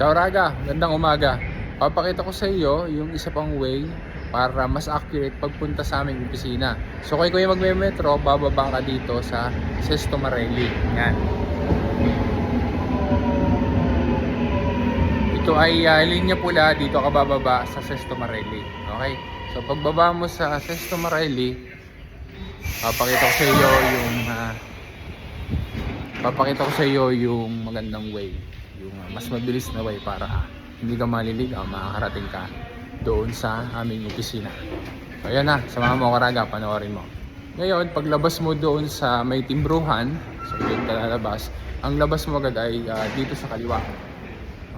Ciao Raga, gandang umaga. Papakita ko sa iyo yung isa pang way para mas accurate pagpunta sa aming opisina. So ikaw yung magme-metro, bababa ka dito sa Sesto Marelli. Yan. Ito ay uh, linya pula, dito ka bababa sa Sesto Marelli. Okay? So pagbaba mo sa Sesto Marelli, papakita ko sa iyo yung ah, papakita ko sa iyo yung magandang way yung uh, mas mabilis na way para ah, hindi ka maliligaw makakarating ka doon sa aming opisina. So ayan na. Samahan mo karaga panoorin mo. Ngayon paglabas mo doon sa may timbruhan so doon ka lalabas ang labas mo agad ay ah, dito sa kaliwa.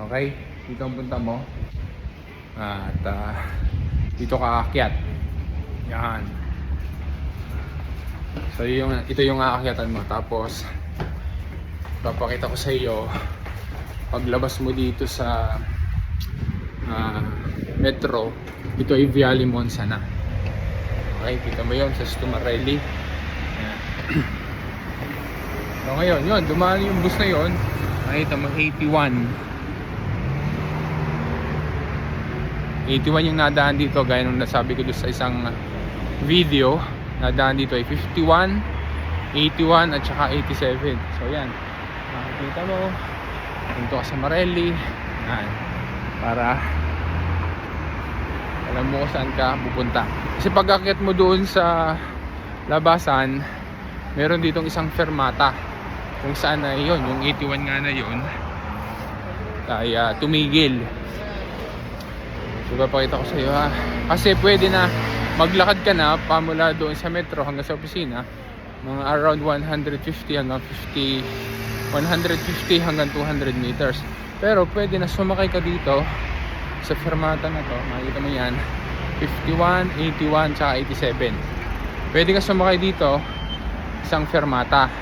Okay? Dito ang punta mo. At ah, dito ka aakyat. Yan. So yung, ito yung aakyatan mo. Tapos papakita ko sa iyo paglabas mo dito sa ah, metro ito ay Viale Monza na. Okay kita mo yon sa Stumarelli so ngayon yun dumaan yung bus na yon nakita mo 81 81 yung nadaan dito gaya nung nasabi ko doon sa isang video. Nadaan dito ay 51 81 at saka 87 so yan. Makikita mo dito ka sa Marelli. Yan para alam mo saan ka pupunta. Kasi pag akit mo doon sa labasan meron ditong isang fermata kung saan na yun. Yung 81 nga na yun ay ah, tumigil. So papakita ko sa iyo ha kasi pwede na maglakad ka na pamula doon sa metro hanggang sa opisina. Mga around 150 hanggang 50 150 hanggang 200 meters. Pero pwede na sumakay ka dito sa fermata na to. Makikita mo yan. 51, 81, tsaka 87 pwede ka sumakay dito isang fermata.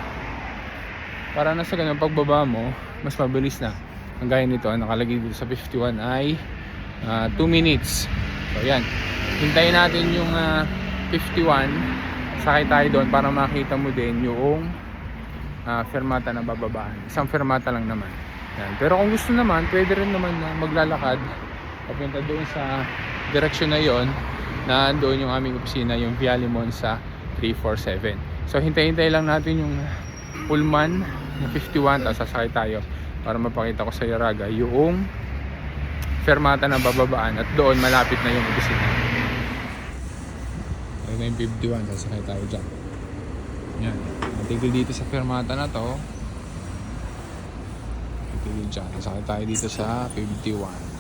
Para na sa ganun pagbaba mo mas mabilis na. Ang gaya nito nakalagay dito sa 51 ay 2 minutes. So yan. Hintayin natin yung ah, 51 sakay tayo doon para makita mo din yung ah, fermata na bababaan. Isang fermata lang naman. Yan. pero kung gusto naman pwede rin naman na maglalakad. Papunta doon sa direksyon na yon na doon yung aming opisina yung Viale Monza 347 so hintay-hintay lang natin yung Pullman na 51 tapos sasakay tayo para mapakita ko sa iyo Raga yung fermata na bababaan at doon malapit na yung opisina. Na yung 51 sasakay tayo dyan yan. Natigil dito sa fermata na to. Natigil dyan. Sasakay tayo dito sa 51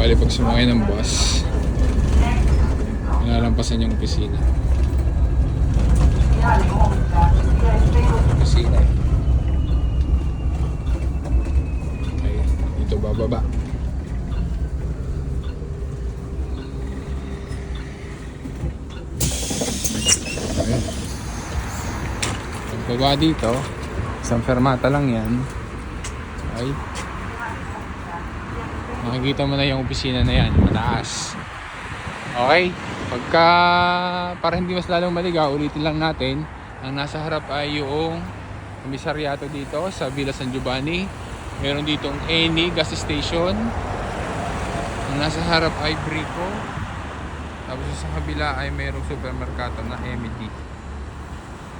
Bali pag sumakay ng bus, nalalampasan yung opisina. Opisina eh. Okay, dito bababa. Ayan. Pagbaba dito, isang fermata lang yan. Okay. Makikita mo na yung opisina na yan, mataas. Okay, pagka para hindi mas lalong maligaw, ulitin lang natin. Ang nasa harap ay yung komisaryato dito sa Villa San Giovanni. Meron ditong Eni gas station. Ang nasa harap ay Brico. Tapos sa kabila ay mayroong supermerkado na MD.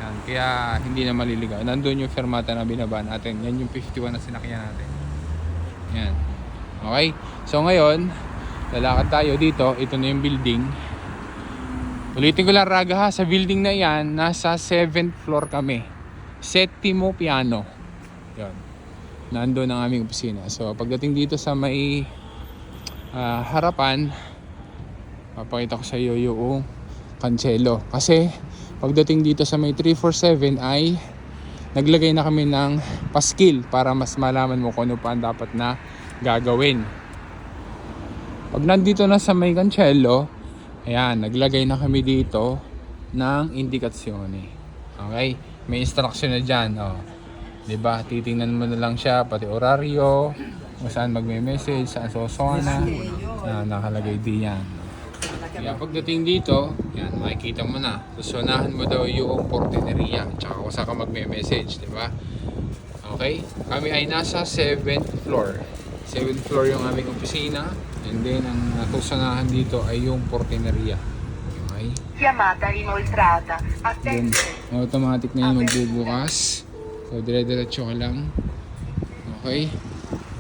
Yan, kaya hindi na maliligaw. Nandun yung fermata na binaba natin. Yan yung 51 na sinakyan natin. Yan. Okay? So ngayon, lalakad tayo dito. Ito na yung building. Ulitin ko lang raga ha, sa building na yan, nasa 7th floor kami. Settimo piano. Yan. Nando ang aming opisina. So pagdating dito sa may ah, harapan, papakita ko sa iyo yung cancelo. Kasi pagdating dito sa may 347 ay naglagay na kami ng paskil para mas malaman mo kung ano pa ang dapat na gagawin. Pag nandito na sa may Cancelo, ayan, naglagay na kami dito ng indikasyone. Okay? May instruction na dyan. Oh. ba? Titingnan mo na lang siya, pati oraryo, kung saan magme-message, saan sosona, na nakalagay din yan. Kaya pagdating dito, yan, makikita mo na. Susunahan mo daw yung portineria, tsaka kung saan ka magme-message, di ba? Okay? Kami ay nasa 7th floor. 7th floor yung aming opisina. And then, ang natusunahan dito ay yung portineria. Okay? Chiamata inoltrata. Then, automatic na yun magbubukas. So, dire-diretso ka lang. Okay?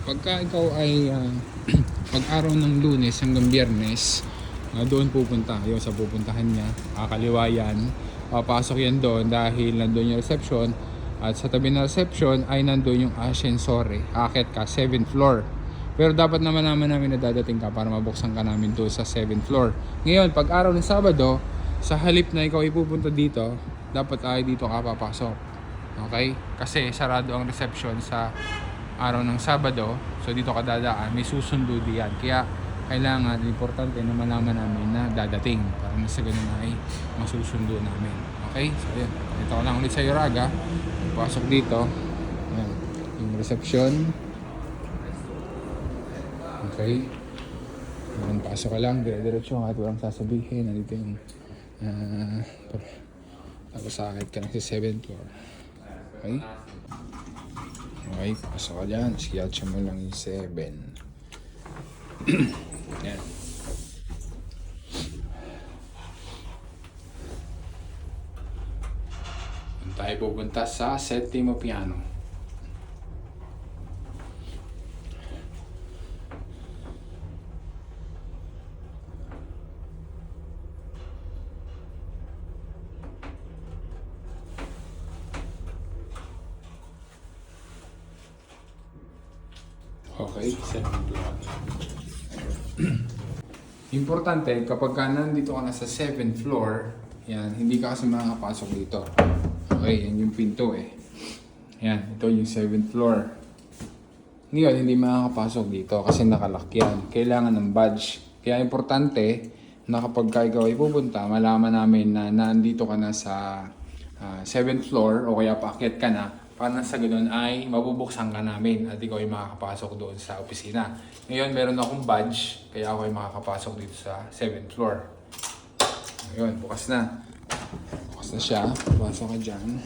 Pagka ikaw ay ah, pag-araw ng lunes hanggang biyernes, ah, doon pupunta. Yung sa pupuntahan niya, kakaliwa yan. Papasok yan doon dahil nandun yung reception. At sa tabi ng reception ay nandun yung ascensore. Akit ka, 7th floor. Pero dapat naman naman namin na dadating ka para mabuksan ka namin doon sa 7th floor. Ngayon, pag araw ng Sabado, sa halip na ikaw ipupunta dito, dapat ay dito ka papasok. Okay? Kasi sarado ang reception sa araw ng Sabado. So dito ka dadaan, may susundo diyan. Kaya kailangan, importante na malaman namin na dadating para na sa ganun ay masusundo namin. Okay? So yun. Ito ko lang ulit sa Yoraga. Pasok dito. Ayan. Yung reception. Okay. Ayan, pasok ka lang. Dire-diretso kahit walang sasabihin. Nandito yung ah, tapos sakit ka na sa 7th floor. Okay? Okay, pasok ka dyan. Skiyatcha mo lang yung 7. Yan. Doon tayo pupunta sa Settimo Piano. Okay, seventh floor. Importante, kapag ka nandito ka na sa 7th floor, yan, hindi ka kasi makakapasok dito. Okay, yan yung pinto eh. Yan, ito yung 7th floor. Ngayon, hindi makakapasok dito kasi nakalock yan. Kailangan ng badge. Kaya importante na kapag ka ikaw ay pupunta, malaman namin na nandito ka na sa ah, 7th floor o kaya paakyat ka na para sa ganun ay mabubuksan ka namin at ikaw ay makakapasok doon sa opisina. Ngayon, meron akong badge kaya ako ay makakapasok dito sa 7th floor. Ngayon, bukas na. Bukas na siya. Pasok ka dyan.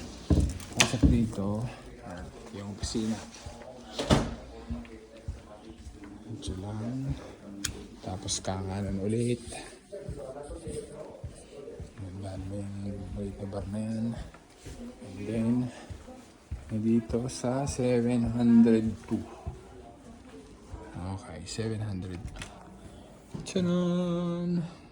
Pasok dito. Yan, yung opisina. Ito lang. Tapos kakanan ulit. Gandaan mo yung bar na yan. And then, dito sa 702. Okay, 702. Tchanan!